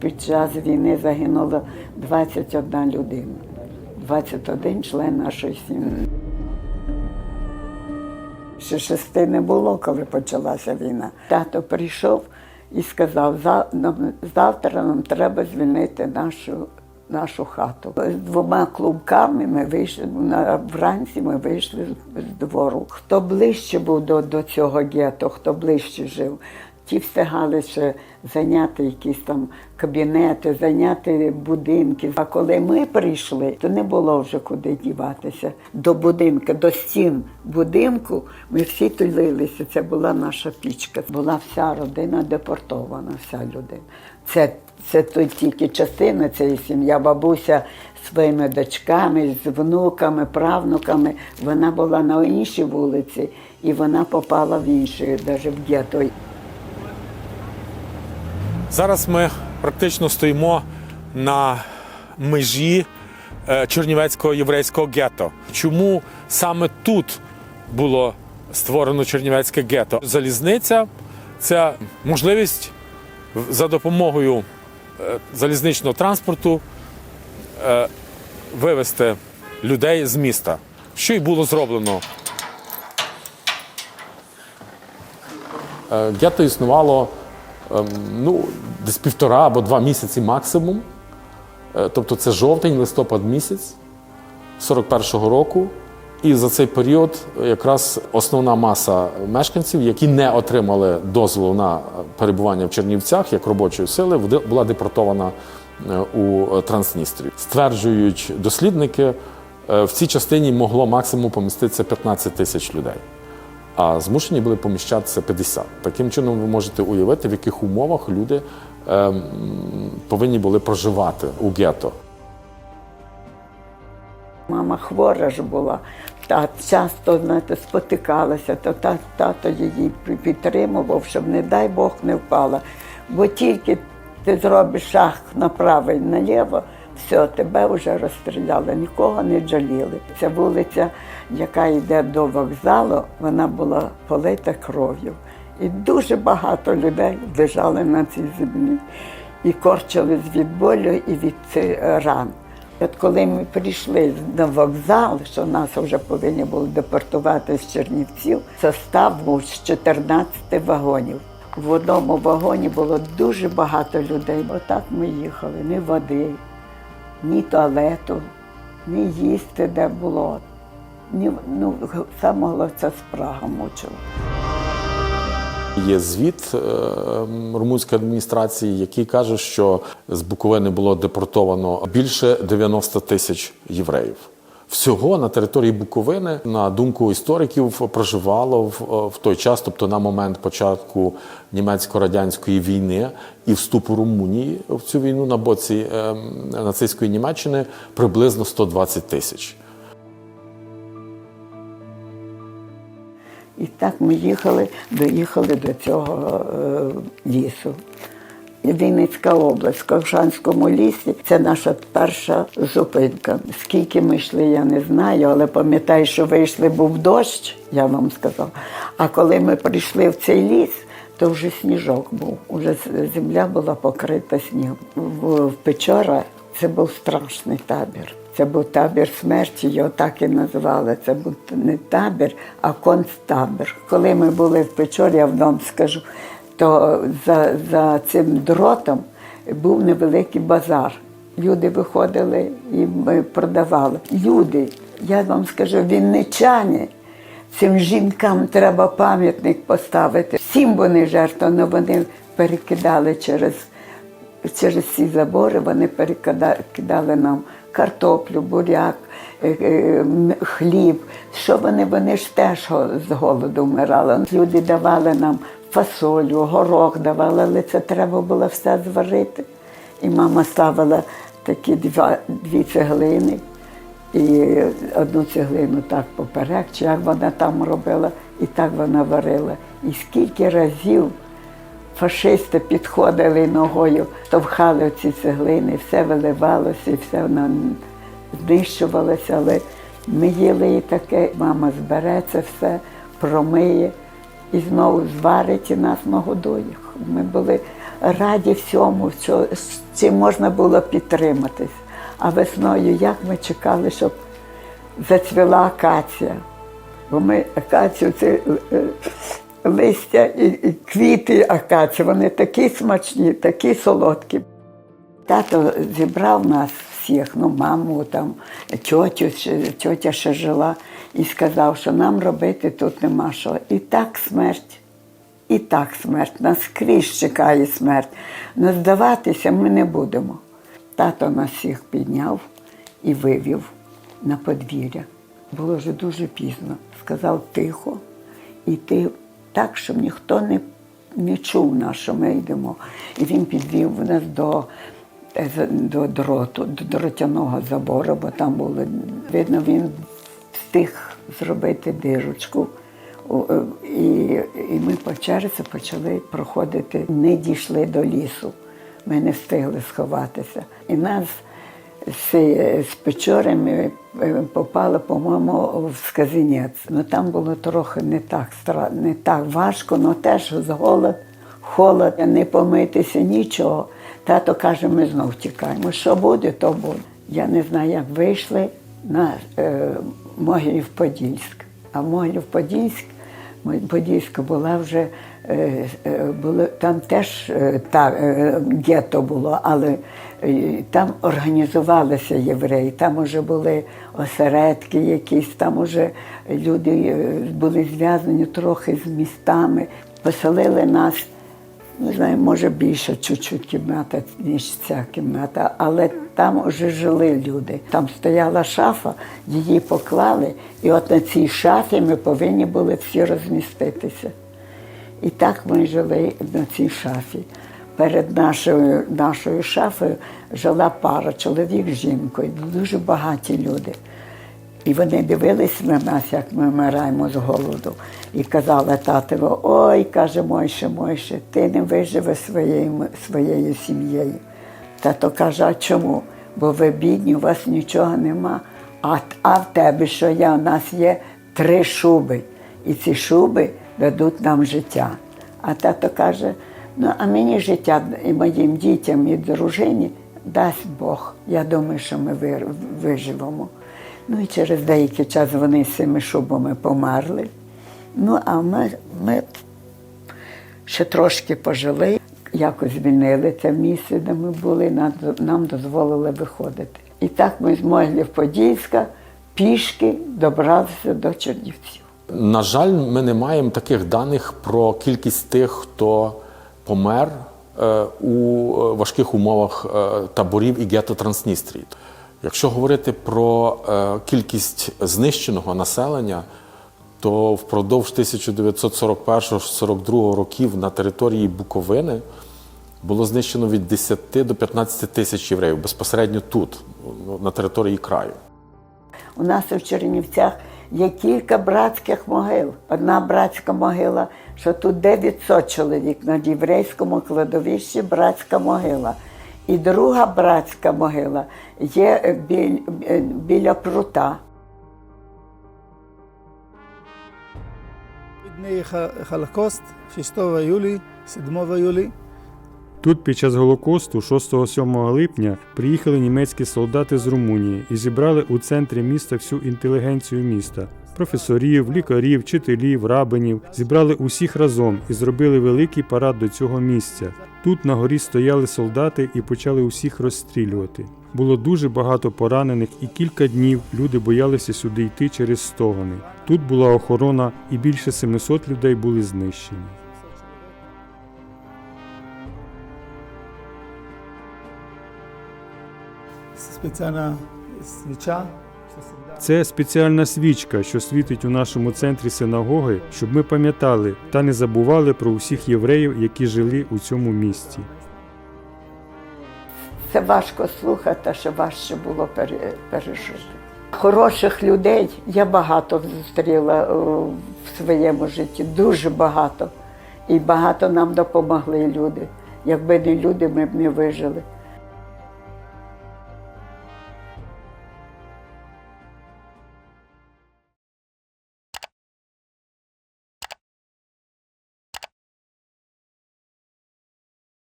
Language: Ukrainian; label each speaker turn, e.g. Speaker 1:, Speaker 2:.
Speaker 1: під час війни загинуло 21 людина, 21 член нашої сім'ї. Ще шести не було, коли почалася війна. Тато прийшов і сказав, «За- нам- завтра нам треба звільнити нашу, нашу хату. З двома клубками ми вийшли вранці. Ми вийшли з двору. Хто ближче був до, до цього гетто, хто ближче жив, ті встигали ще зайняти якісь там кабінети, зайняти будинки. А коли ми прийшли, то не було вже куди діватися. До будинку, до стін будинку ми всі тулилися. Це була наша пічка. Була вся родина депортована, вся людина. Це, це то тільки частина цієї сім'ї. Бабуся своїми дочками, з внуками, правнуками. Вона була на іншій вулиці, і вона попала в інші, навіть в гетто.
Speaker 2: Зараз ми практично стоїмо на межі е, Чернівецького єврейського гетто. Чому саме тут було створено Чернівецьке гетто? Залізниця це можливість за допомогою е, залізничного транспорту е, вивезти людей з міста. Що й було зроблено Гетто існувало ну, десь півтора або два місяці максимум. Е, Тобто це жовтень, листопад місяць 41-го року. І за цей період якраз основна маса мешканців, які не отримали дозволу на перебування в Чернівцях як робочої сили, була депортована е, у Трансністрію. Стверджують дослідники, е, в цій частині могло максимум поміститися 15 тисяч людей а змушені були поміщатися 50. Таким чином, ви можете уявити, в яких умовах люди ем, повинні були проживати у гетто.
Speaker 1: Мама хвора ж була, та часто знаєте, спотикалася, то та, тато її пі- підтримував, щоб, не дай Бог, не впала. Бо тільки ти зробиш шаг направо і наліво, все, тебе вже розстріляли, нікого не жаліли. Ця вулиця, яка йде до вокзалу, вона була полита кров'ю. І дуже багато людей лежали на цій землі і корчились від болю і від ран. От коли ми прийшли на вокзал, що нас вже повинні були депортувати з Чернівців, состав був з 14 вагонів. В одному вагоні було дуже багато людей. Отак ми їхали, ні води, ні туалету, ні їсти де було. Ні, ну, саме головне, це спрага мучила.
Speaker 2: Є звіт е, румунської адміністрації, який каже, що з Буковини було депортовано більше 90 тисяч євреїв. Всього на території Буковини, на думку істориків, проживало в, в той час, тобто на момент початку німецько-радянської війни і вступу Румунії в цю війну на боці ем, нацистської Німеччини приблизно 120 тисяч.
Speaker 1: І так ми їхали, доїхали до цього е, лісу. Вінницька область, в Ковшанському лісі це наша перша зупинка. Скільки ми йшли, я не знаю, але пам'ятаю, що вийшли, був дощ, я вам сказав. А коли ми прийшли в цей ліс, то вже сніжок був. Уже земля була покрита снігом. В, Печора це був страшний табір. Це був табір смерті, його так і називали. Це був не табір, а концтабір. Коли ми були в Печорі, я вам скажу, то за, за цим дротом був невеликий базар. Люди виходили і продавали. Люди, я вам скажу, вінничани, цим жінкам треба пам'ятник поставити. Всім вони жертви, але вони перекидали через через ці забори вони перекидали нам картоплю, буряк, е, е, хліб. Що вони, вони ж теж з голоду вмирали. Люди давали нам фасолю, горох давали, але це треба було все зварити. І мама ставила такі два, дві цеглини і одну цеглину так поперек, чи як вона там робила, і так вона варила. І скільки разів фашисти підходили ногою, товхали ці цеглини, все виливалося, і все воно знищувалося. Але ми їли і таке, мама збере це все, промиє і знову зварить і нас нагодує. Ми були раді всьому, що з цим можна було підтриматись. А весною як ми чекали, щоб зацвіла акація. Бо ми акацію це е, листя і квіти акації, вони такі смачні, такі солодкі. Тато зібрав нас всіх, ну, маму, там, тьотю, тьотя ще жила, і сказав, що нам робити тут нема що. І так смерть, і так смерть. Нас скрізь чекає смерть. Но здаватися ми не будемо. Тато нас всіх підняв і вивів на подвір'я. Було вже дуже пізно. Сказав тихо, іти так, щоб ніхто не, не чув нас, що ми йдемо. І він підвів нас до, до дроту, до дротяного забору, бо там було видно, він встиг зробити дирочку. Е, І, і ми по черзі почали проходити, не дійшли до лісу. Ми не встигли сховатися. І нас з, з Печорами е, попали, по-моєму, в Сказінець. Ну там було трохи не так стра... не так важко, але теж з голод, холод, не помитися, нічого. Тато каже, ми знов тікаємо. Що буде, то буде. Я не знаю, як вийшли на е, Могилів-Подільськ. А Могилів-Подільськ, Подільська була вже е, е, було, там теж е, та, е, гетто було, але е, там організувалися євреї, там вже були осередки якісь, там вже люди е, були зв'язані трохи з містами, поселили нас. Не знаю, може більше чуть-чуть кімната, ніж ця кімната, але там вже жили люди. Там стояла шафа, її поклали, і от на цій шафі ми повинні були всі розміститися. І так ми жили на цій шафі. Перед нашою, нашою шафою жила пара, чоловік з жінкою, дуже багаті люди. І вони дивились на нас, як ми вмираємо з голоду. І казали татові, ой, каже Мойше, Мойше, ти не виживеш своєю, своєю сім'єю. Тато каже, а чому? Бо ви бідні, у вас нічого нема. А, а в тебе що є? У нас є три шуби. І ці шуби дадуть нам життя. А тато каже, ну а мені життя і моїм дітям, і дружині дасть Бог. Я думаю, що ми виживемо. Ну і через деякий час вони з цими шубами померли. Ну, а ми, ми ще трошки пожили, якось звільнили це місце, де ми були, нам, дозволили виходити. І так ми з Могилів-Подільська пішки добралися до Чернівців.
Speaker 2: На жаль, ми не маємо таких даних про кількість тих, хто помер е, у е, важких умовах е, таборів і гетто Трансністрії. Якщо говорити про е, кількість знищеного населення, то впродовж 1941-42 років на території Буковини було знищено від 10 до 15 тисяч євреїв безпосередньо тут, ну, на території краю.
Speaker 1: У нас в Чернівцях є кілька братських могил. Одна братська могила, що тут 900 чоловік на єврейському кладовищі братська могила. І друга братська могила є біль- е, біля прута.
Speaker 3: Холокост 6 июля, 7 июля.
Speaker 4: Тут під час Голокосту 6-7 липня приїхали німецькі солдати з Румунії і зібрали у центрі міста всю інтелігенцію міста. Професорів, лікарів, вчителів, рабинів зібрали усіх разом і зробили великий парад до цього місця. Тут на горі стояли солдати і почали усіх розстрілювати. Було дуже багато поранених, і кілька днів люди боялися сюди йти через стогони. Тут була охорона, і більше 700 людей були знищені.
Speaker 3: Спеціальна свіча. Що
Speaker 4: Це спеціальна свічка, що світить у нашому центрі синагоги, щоб ми пам'ятали та не забували про усіх євреїв, які жили у цьому місті.
Speaker 1: Це важко слухати, ще важче було пережити. Хороших людей я багато зустріла в своєму житті, дуже багато. І багато нам допомогли люди. Якби не люди, ми б не вижили.